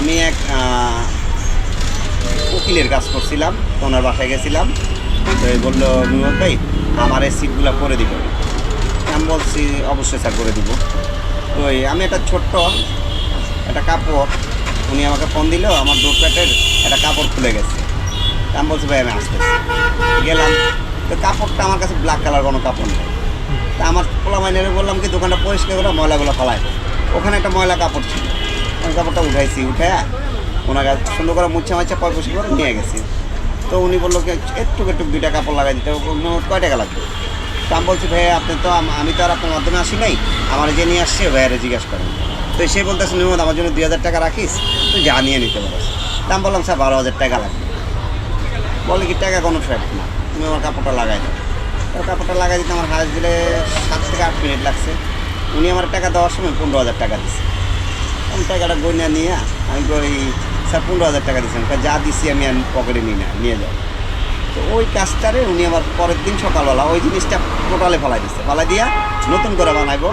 আমি এক উকিলের কাজ করছিলাম ওনার বাসায় গেছিলাম। তো বলল নুরুল ভাই, আমার এই সিটগুলো করে দিবে আমি বলছি, অবশ্যই স্যার, করে দিব। তো আমি একটা ছোট্ট, একটা কাপড়, উনি আমাকে ফোন দিল, আমার দু প্যাটের একটা কাপড় খুলে গেছে। আমি বলছি, ভাই, আমি আসতেছি। গেলাম। তো কাপড়টা আমার কাছে ব্ল্যাক কালার কোনো কাপড় নেই। তা আমার পোলা মাইনের বললাম, কি দোকানটা পরিষ্কার করে ময়লাগুলো ফেলায়? ওখানে একটা ময়লা কাপড় ছিল। কাপড়টা উঠাইছি, উঠে ওনার কাছে সুন্দর করে মুছে মাছে পয় করে নিয়ে গেছি। তো উনি বলল কি একটু একটু দুইটা কাপড় লাগাই দিতে। কয় টাকা লাগবে? তা আমি বলছি ভাই আপনি তো আমি তো আর আপনার মাধ্যমে আসি নাই, আমার যে নিয়ে আসছে, ভাইয়ারে জিজ্ঞাসা করেন। তো সে বলতেছে নিমত আমার জন্য দুই হাজার টাকা রাখিস, তুই যা নিয়ে নিতে পারিস। তা আমি বললাম, স্যার, বারো হাজার টাকা লাগবে। বলে কি, টাকা কোনো ফ্যাক্ট না, তুমি আমার কাপড়টা লাগাই দাও। তো কাপড়টা লাগাই দিতে আমার হাজ দিলে সাত থেকে আট মিনিট লাগছে। উনি আমার টাকা দেওয়ার সময় পনেরো হাজার টাকা দিচ্ছে আমি টাকাটা গইনা নিয়ে আমি কই স্যার পনেরো হাজার টাকা দিচ্ছেন যা দিছি আমি আর পকেটে নিই না, নিয়ে যাও। তো ওই কাজটারে উনি আবার পরের দিন সকালবেলা ওই জিনিসটা টোটালে ফেলাই দিচ্ছে ফেলাই দিয়া নতুন করে বানাইবো।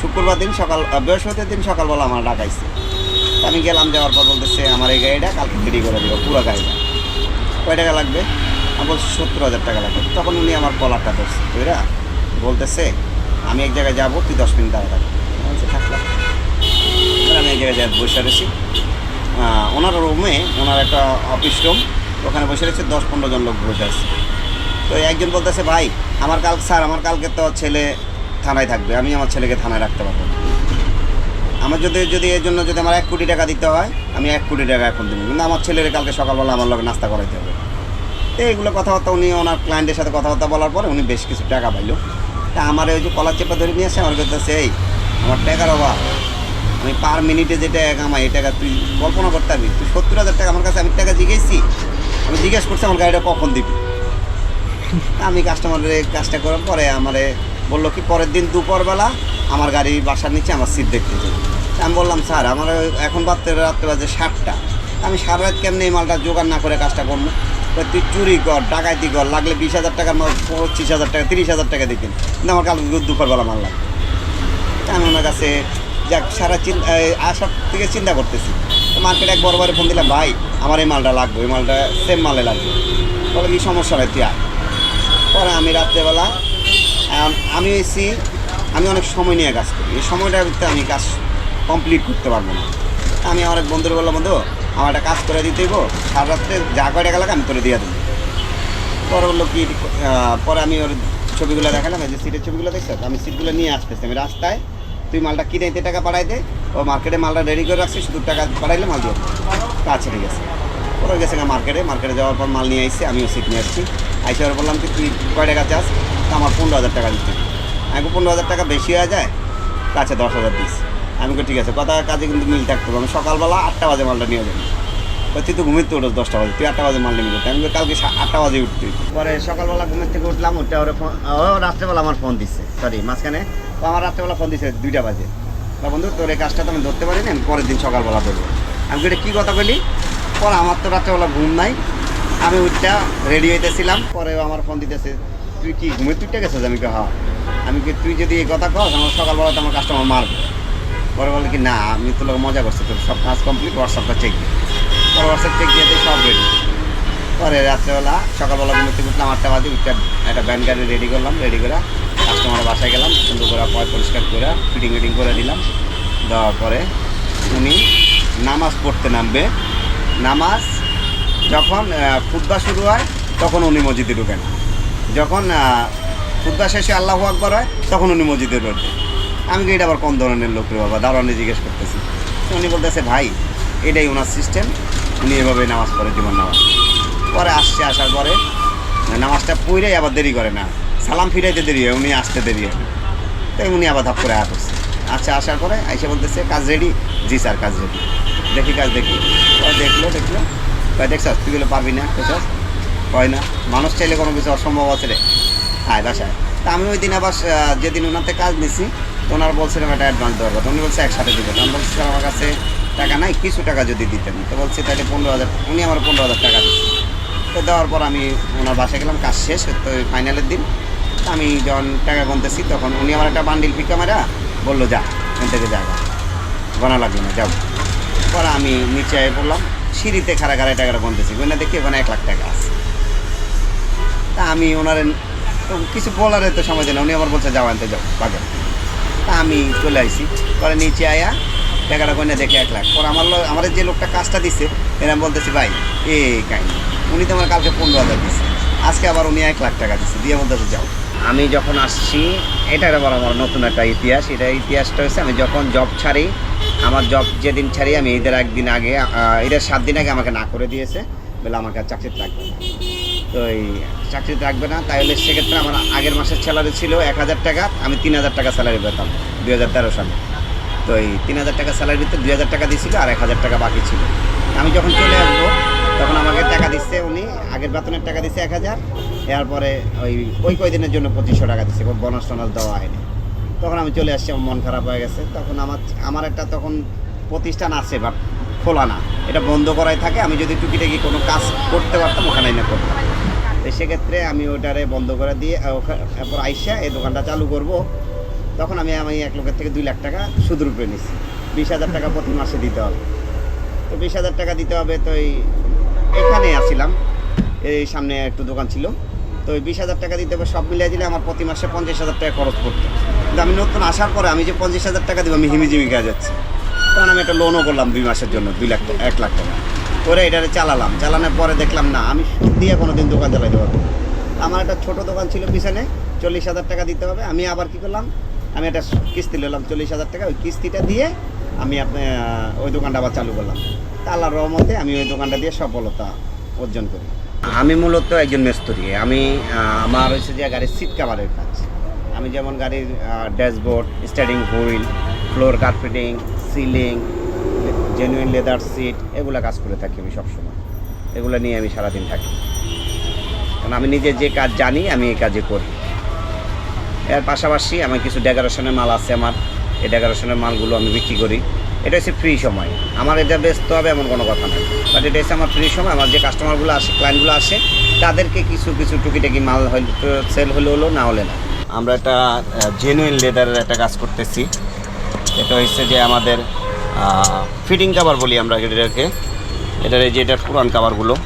শুক্রবার দিন সকাল বৃহস্পতির দিন সকালবেলা আমার ডাকাইছে। আমি গেলাম যাওয়ার পর বলতেছে, আমার এই গাড়িটা কালকে রেডি করে দিল পুরো গাড়িটা। কয় টাকা লাগবে? আমি বলছি, সত্তর হাজার টাকা লাগবে। তখন উনি আমার কলারটা ধরছে বুঝরা বলতেছে, আমি এক জায়গায় যাব, তুই দশ মিনিট দাঁড়া থাকবি আমি বলছি থাকলাম এবার আমি এক জায়গায় বসে রয়েছি। ওনার রুমে ওনার একটা অফিস রুম ওখানে বসে রয়েছে দশ পনেরো জন লোক বসে আছে। তো একজন বলতেছে, ভাই, আমার কাল স্যার, আমার কালকে তো ছেলে থানায় থাকবে, আমি আমার ছেলেকে থানায় রাখতে পারব আমার যদি যদি এর জন্য যদি আমার এক কোটি টাকা দিতে হয়, আমি এক কোটি টাকা এখন দেবো। কিন্তু আমার ছেলের কালকে সকালবেলা আমার লগে নাস্তা করাইতে হবে। তো এইগুলো কথাবার্তা উনি ওনার ক্লায়েন্টের সাথে কথাবার্তা বলার পরে উনি বেশ কিছু টাকা পাইলো। তা আমার ওই যে কলার চেপা ধরে নিয়ে আসে, আমার কাছে এই, আমার টাকার অভাব। আমি পার মিনিটে যে টাকা কামাই, এই টাকা তুই কল্পনা করতে পারবি? তুই সত্তর হাজার টাকা আমার কাছে, আমি টাকা জিজ্ঞেসছি আমি জিজ্ঞেস করছি, আমার গাড়িটা কখন দিবি? আমি কাস্টমারের কাজটা করার পরে আমারে বলল কি, পরের দিন দুপুরবেলা আমার গাড়ি বাসার নিচে আমার সিট দেখতে চাই আমি বললাম, স্যার, আমার এখন বাজতে রাত্রে বাজে ষাটটা আমি সারা রাত কেমনি এই মালটা জোগাড় না করে কাজটা করব? তুই চুরি কর ডাকাইতি কর, লাগলে বিশ হাজার টাকার মাল, পঁচিশ হাজার টাকা, তিরিশ হাজার টাকা দিতেন কিন্তু আমার কালকে দুপুরবেলা মাল লাগবে। আমি ওনার কাছে যাক, সারা চিন্তা আসার থেকে চিন্তা করতেছি। মার্কেটে এক বড় ফোন দিলাম, ভাই, আমার এই মালটা লাগবে এই মালটা সেম মালে লাগবে। বলে, কি সমস্যা নেই তুই পরে আমি রাত্রেবেলা আমি এসি, আমি অনেক সময় নিয়ে কাজ করি। এই সময়টার ভিতরে আমি কাজ কমপ্লিট করতে পারব না। আমি আমার এক বন্ধুর বললাম, বন্ধু, আমার একটা কাজ করে দিতে হইব, সারা রাত্রে যা কয় টাকা লাগে আমি করে দিয়ে দেবো। পরে বলল, কি পরে আমি ওর ছবিগুলো দেখালাম যে সিটের ছবিগুলো দেখছ? আমি সিটগুলো নিয়ে আসতেছি, আমি রাস্তায় তুই মালটা কিনে এতে টাকা পাড়াই দে। ও মার্কেটে মালটা রেডি করে রাখছি শুধু টাকা পাঠাইলে মাল দিয়ে। আচ্ছা ঠিক আছে ওরা গেছে না মার্কেটে মার্কেটে যাওয়ার পর মাল নিয়ে আসছি আমিও সিট নিয়ে আসছি। আইসে আর বললাম কি, তুই কয় টাকা চাস? তা আমার পনেরো হাজার টাকা দিচ্ছি আমি পনেরো হাজার টাকা বেশি হয়ে যায়? কাছে দশ হাজার দিস। আমি ঠিক আছে, কথা কাজে কিন্তু মিল থাকতে হবে। আমি সকালবেলা আটটা বাজে মালটা নিয়ে যাব। তো তুই তো ঘুমিতে উঠোস দশটা বাজে, তুই আটটা বাজে মাল নিবি আমি কালকে আটটা বাজে উঠতি পরে সকালবেলা ঘুমের থেকে উঠলাম ওটা ওরে ফোন ও রাত্রেবেলা আমার ফোন দিচ্ছে সরি মাঝখানে ও আমার রাত্রেবেলা ফোন দিচ্ছে দুইটা বাজে। তা বন্ধু, তোর এই কাজটা তো আমি ধরতে পারিনি, আমি পরের দিন সকালবেলা ধরবো। আমি এটা কী কথা বলি পরে আমার তো রাত্রেবেলা ঘুম নাই। আমি উঠটা রেডি হইতেছিলাম, পরে আমার ফোন দিতেছে, তুই কি ঘুমের তুইটা গেছিস? আমি কি হ্যাঁ। আমি কি তুই যদি এই কথা কস, আমার সকালবেলা তো আমার কাস্টমার মারবে। পরে বলে কি, না, আমি তো মজা করছি, তোর সব কাজ কমপ্লিট হোয়াটসঅ্যাপটা চেক দিই পরে হোয়াটসঅ্যাপ চেক দিয়ে সব রেডি পরে রাত্রেবেলা, সকালবেলা ঘুমোতে উঠলাম আটটা বাজে উঠতে একটা ব্যান গাড়ি রেডি করলাম রেডি করে কাস্টমারের বাসায় গেলাম, সুন্দর করে পয় পরিষ্কার করে ফিটিং ফিটিং করে দিলাম। দেওয়ার পরে উনি নামাজ পড়তে নামবে। নামাজ যখন খুদ্া শুরু হয়, তখন উনি মসজিদে ঢুকেন। যখন খুদ্া শেষে আল্লাহ আকবর হয়, তখন উনি মসজিদে ঢুকবে আমি এটা আবার কোন ধরনের লোক রে বাবা? দারোয়ানে জিজ্ঞেস করতেছি। উনি বলতেছে, ভাই, এটাই ওনার সিস্টেম উনি এভাবে নামাজ পড়ে জীবন নামাজ। পরে আসছে, আসার পরে নামাজটা পড়েই আবার দেরি করে না। সালাম ফিরাইতে দেরি হয়, উনি আসতে দেরি হয়। তাই উনি আবার ধাপ করে আসছে আচ্ছা আসার পরে আইসে বলতেছে, কাজ রেডি জি স্যার, কাজ রেডি দেখি, কাজ দেখি। পরে দেখল দেখল। কয়, দেখছস? তুই গুলো পারবি না? দেখছস? হয় না। মানুষ চাইলে কোনো কিছু অসম্ভব আছে রে। হ্যাঁ বাসায়। তা আমি ওই দিন আবার যেদিন থেকে কাজ নিছি ওনারা বলছিলাম একটা অ্যাডভান্স দেওয়ার কথা। উনি বলছে, একসাথে দিবে। আমি বলছি আমার কাছে টাকা নাই, কিছু টাকা যদি দিতেন। তো বলছি তাহলে পনেরো হাজার উনি আমার পনেরো হাজার টাকা দিচ্ছে তো দেওয়ার পর আমি ওনার বাসায় গেলাম, কাজ শেষ, তো ফাইনালের দিন। আমি যখন টাকা গুনতেছি, তখন উনি আমার একটা বান্ডিল পিকা মারা বলল, যা, এখান থেকে যা। গোনা লাগল না, যাও। পরে আমি নিচে আয় বললাম সিঁড়িতে খাড়া খাড়াই টাকাটা গুনতেছি। গুনে দেখি ওখানে এক লাখ টাকা আছে। তা আমি ওনার কিছু বলার তো সময় দেয় না, উনি আমার বলছে, যাও, আনতে যাও, বাজার। তা আমি চলে আইছি। পরে নিচে আয়া টাকাটা গনে দেখে এক লাখ। পর আমার আমার যে লোকটা কাজটা দিচ্ছে এরকম বলতেছি, ভাই এ কাহিনি। উনি তো আমার কালকে পনেরো হাজার দিচ্ছে আজকে আবার উনি এক লাখ টাকা দিচ্ছে দিয়ে বলতেছে, যাও। আমি যখন আসছি এটা আবার আমার নতুন একটা ইতিহাস। এটা ইতিহাসটা হচ্ছে, আমি যখন জব ছাড়ি, আমার জব যেদিন ছাড়ি, আমি ঈদের একদিন আগে ঈদের সাত দিন আগে আমাকে না করে দিয়েছে। বলে আমাকে আর চাকরিতে রাখবে না। তো এই চাকরিতে রাখবে না, তাহলে সেক্ষেত্রে আমার আগের মাসের স্যালারি ছিল এক হাজার টাকা। আমি তিন হাজার টাকা স্যালারি পেতাম, দুই হাজার তেরো সালে। তো এই তিন হাজার টাকা স্যালারিতে দুই হাজার টাকা দিয়েছিল আর এক হাজার টাকা বাকি ছিল। আমি যখন চলে আসব, তখন আমাকে টাকা দিচ্ছে উনি, আগের বেতনের টাকা দিচ্ছে এক হাজার, এরপরে ওই ওই কয়দিনের জন্য পঁচিশশো টাকা দিচ্ছে বোনাস টোনাস দেওয়া হয়নি। তখন আমি চলে আসছি, আমার মন খারাপ হয়ে গেছে। তখন আমার আমার একটা তখন প্রতিষ্ঠান আছে, বাট খোলা না। এটা বন্ধ করাই থাকে, আমি যদি টুকিটাকি কোনো কাজ করতে পারতাম, ওখানে না করতাম। তো সেক্ষেত্রে আমি ওটারে বন্ধ করে দিয়ে এরপর আইসা এই দোকানটা চালু করব। তখন আমি আমি এক লোকের থেকে দুই লাখ টাকা সুদের উপরে নিচ্ছি বিশ হাজার টাকা প্রতি মাসে দিতে হবে। তো বিশ হাজার টাকা দিতে হবে, তো এই এখানে আসছিলাম। এই সামনে একটু দোকান ছিল। তো ওই বিশ হাজার টাকা দিতে হবে, সব মিলিয়ে দিলে আমার প্রতি মাসে পঞ্চাশ হাজার টাকা খরচ পড়তো। কিন্তু আমি নতুন আসার পরে আমি যে পঞ্চাশ হাজার টাকা দেবো, আমি হিমিজিমি কাজ যাচ্ছে। তখন আমি একটা লোনও করলাম দুই মাসের জন্য, দুই লাখ টাকা, এক লাখ টাকা। করে এটারে চালালাম। চালানোর পরে দেখলাম, না, আমি সুদ দিয়ে কোনো দিন দোকান চালাইতে পারব। আমার একটা ছোট দোকান ছিল পিছনে, চল্লিশ হাজার টাকা দিতে হবে। আমি আবার কি করলাম আমি একটা কিস্তি নিলাম চল্লিশ হাজার টাকা, ওই কিস্তিটা দিয়ে আমি আপনি ওই দোকানটা আবার চালু করলাম। তা আল্লাহর রহমতে আমি ওই দোকানটা দিয়ে সফলতা অর্জন করি। আমি মূলত একজন মেস্তরি, আমি আমার হচ্ছে যে গাড়ির সিট কাভারের কাজ। আমি যেমন গাড়ির dashboard starting wheel floor carpeting ceiling genuine leather seat এগুলো কাজ করে থাকি আমি সবসময়। এগুলো নিয়ে আমি সারাদিন থাকি। কারণ আমি নিজে যে কাজ জানি, আমি এই কাজে করি। এর পাশাপাশি আমার কিছু ডেকোরেশনের মাল আছে আমার। এই ডেকোরেশনের মালগুলো আমি বিক্রি করি। এটা হচ্ছে ফ্রি সময়। আমার এটা ব্যস্ত হবে এমন কোনো কথা নয়। বাট এটা হচ্ছে আমার ফ্রি সময়। আমার যে কাস্টমারগুলো আসে ক্লায়েন্টগুলো আসে, তাদেরকে কিছু কিছু টুকিটাকি মাল হয়তো সেল হলে, হলো, না হলে না। আমরা একটা জেনুইন লেদারের একটা কাজ করতেছি। এটা হচ্ছে যে আমাদের ফিটিং কাভার বলি আমরা এটাকে। এটার এই যে এটার পুরান কাভারগুলো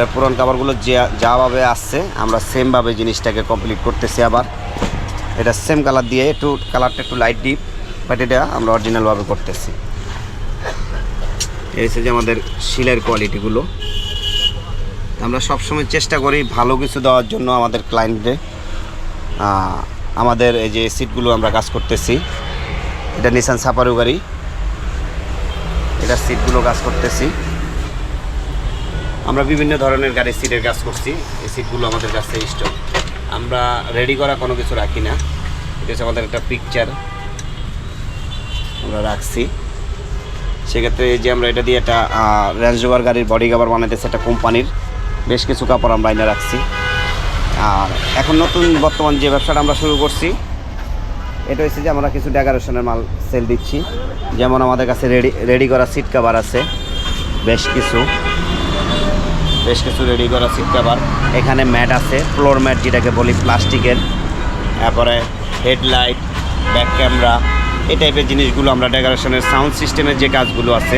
এটার পুরান কাভারগুলো যে যাভাবে আসছে, আমরা সেমভাবে জিনিসটাকে কমপ্লিট করতেছি আবার। এটা সেম কালার দিয়ে, একটু কালারটা একটু লাইট ডিপ বাট এটা আমরা অরিজিনালভাবে করতেছি। এই যে আমাদের শিলের কোয়ালিটিগুলো আমরা সবসময় চেষ্টা করি ভালো কিছু দেওয়ার জন্য আমাদের ক্লায়েন্টদের আমাদের এই যে সিটগুলো আমরা কাজ করতেছি। এটা নিসান সাপারু গাড়ি। এটা সিটগুলো কাজ করতেছি। আমরা বিভিন্ন ধরনের গাড়ির সিটের কাজ করছি। এই সিটগুলো আমাদের কাছে স্টক আমরা রেডি করা কোনো কিছু রাখি না। এটা হচ্ছে আমাদের একটা পিকচার আমরা রাখছি। সেক্ষেত্রে যে আমরা এটা দিয়ে একটা রেঞ্জ রোভার গাড়ির বডি কাভার বানাইতেছে একটা কোম্পানির। বেশ কিছু কাপড় আমরা এনে রাখছি। আর এখন নতুন বর্তমান যে ব্যবসাটা আমরা শুরু করছি, এটা হচ্ছে যে আমরা কিছু ডেকোরেশনের মাল সেল দিচ্ছি। যেমন আমাদের কাছে রেডি রেডি করা সিট কাভার আছে। বেশ কিছু। বেশ কিছু রেডি করা সিট কাভার এখানে ম্যাট আছে ফ্লোর ম্যাট যেটাকে বলি প্লাস্টিকের। তারপরে হেডলাইট ব্যাক ক্যামেরা এই টাইপের জিনিসগুলো আমরা ডেকোরেশনের সাউন্ড সিস্টেমের যে কাজগুলো আছে,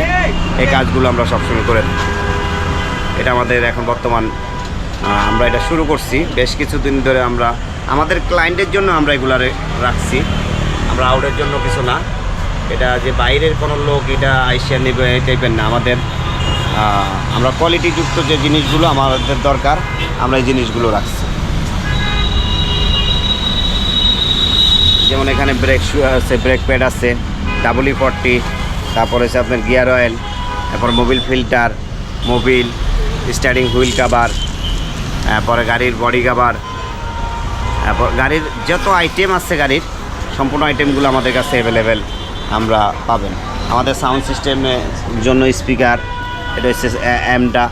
এই কাজগুলো আমরা সবসময় করে এটা আমাদের এখন বর্তমান আমরা এটা শুরু করছি। বেশ কিছুদিন ধরে আমরা, আমাদের ক্লায়েন্টের জন্য আমরা এগুলো রাখছি। আমরা আউটের জন্য কিছু না। এটা যে বাইরের কোনো লোক এটা আইসিয়া নেবে, এই টাইপের না। আমাদের আমরা কোয়ালিটিযুক্ত যে জিনিসগুলো আমাদের দরকার, আমরা এই জিনিসগুলো রাখছি। যেমন এখানে ব্রেক শু আছে ব্রেক প্যাড আছে ডাবল ফর্টি তারপর হচ্ছে আপনার গিয়ার অয়েল তারপর Mobil filter Mobil steering wheel cover তারপরে গাড়ির বডি কাভার তারপর গাড়ির যত আইটেম আছে গাড়ির, সম্পূর্ণ আইটেমগুলো আমাদের কাছে অ্যাভেলেবেল আমরা পাবেন। আমাদের সাউন্ড সিস্টেমের জন্য স্পিকার এটা হচ্ছে অ্যামটা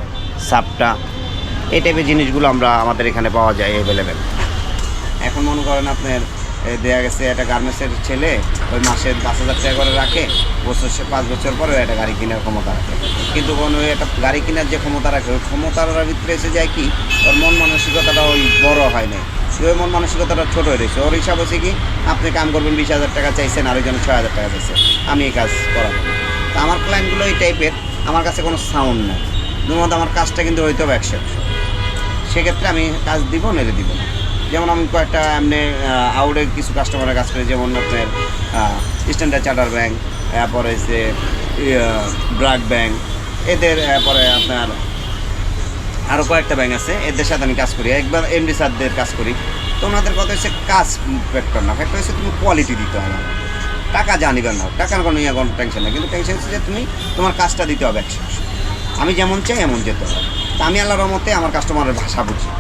সাপটা এই টাইপের জিনিসগুলো আমরা আমাদের এখানে পাওয়া যায় অ্যাভেলেবেল এখন মনে করেন আপনার দেয়া গেছে একটা গার্মেন্টসের ছেলে, ওই মাসে পাঁচ হাজার টাকা করে রাখে, বছর সে পাঁচ বছর পরে একটা গাড়ি কেনার ক্ষমতা রাখে। কিন্তু কোনো ওই একটা গাড়ি কেনার যে ক্ষমতা রাখে, ওই ক্ষমতার ভিতরে এসে যায় কি, ওর মন মানসিকতাটা ওই বড় হয় না ওই মন মানসিকতাটা ছোট হয়ে রয়েছে। ওর হিসাব হচ্ছে কি, আপনি কাম করবেন বিশ হাজার টাকা চাইছেন, আরেকজন ছয় হাজার টাকা চাইছে। আমি এই কাজ করাবো। তো আমার ক্লায়েন্টগুলো এই টাইপের আমার কাছে কোনো সাউন্ড নেই। দুমত আমার কাজটা কিন্তু হইতে হবে একশো একশো। সেক্ষেত্রে আমি কাজ দিব নেড়ে দিব না। যেমন আমি কয়েকটা এমনি আউটের কিছু কাস্টমারের কাজ করি, যেমন আপনার স্ট্যান্ডার্ড চার্টার ব্যাংক তারপরে হচ্ছে ব্রাক ব্যাংক এদের পরে আপনার আরও কয়েকটা ব্যাংক আছে, এদের সাথে আমি কাজ করি। একবার এমডি স্যারদের কাজ করি। তো ওনাদের কথা হচ্ছে কাজ ফ্যাক্টর না। ফ্যাক্টর হচ্ছে তুমি কোয়ালিটি দিতে হবে। আমার যা জানিবেন না টাকার কোনো ইয়ে কোনো টেনশন নেই। কিন্তু টেনশন হচ্ছে যে তুমি তোমার কাজটা দিতে হবে একশো আমি যেমন চাই এমন যেতে হবে। তা আমি আল্লাহর মতে আমার কাস্টমারের ভাষা বুঝি।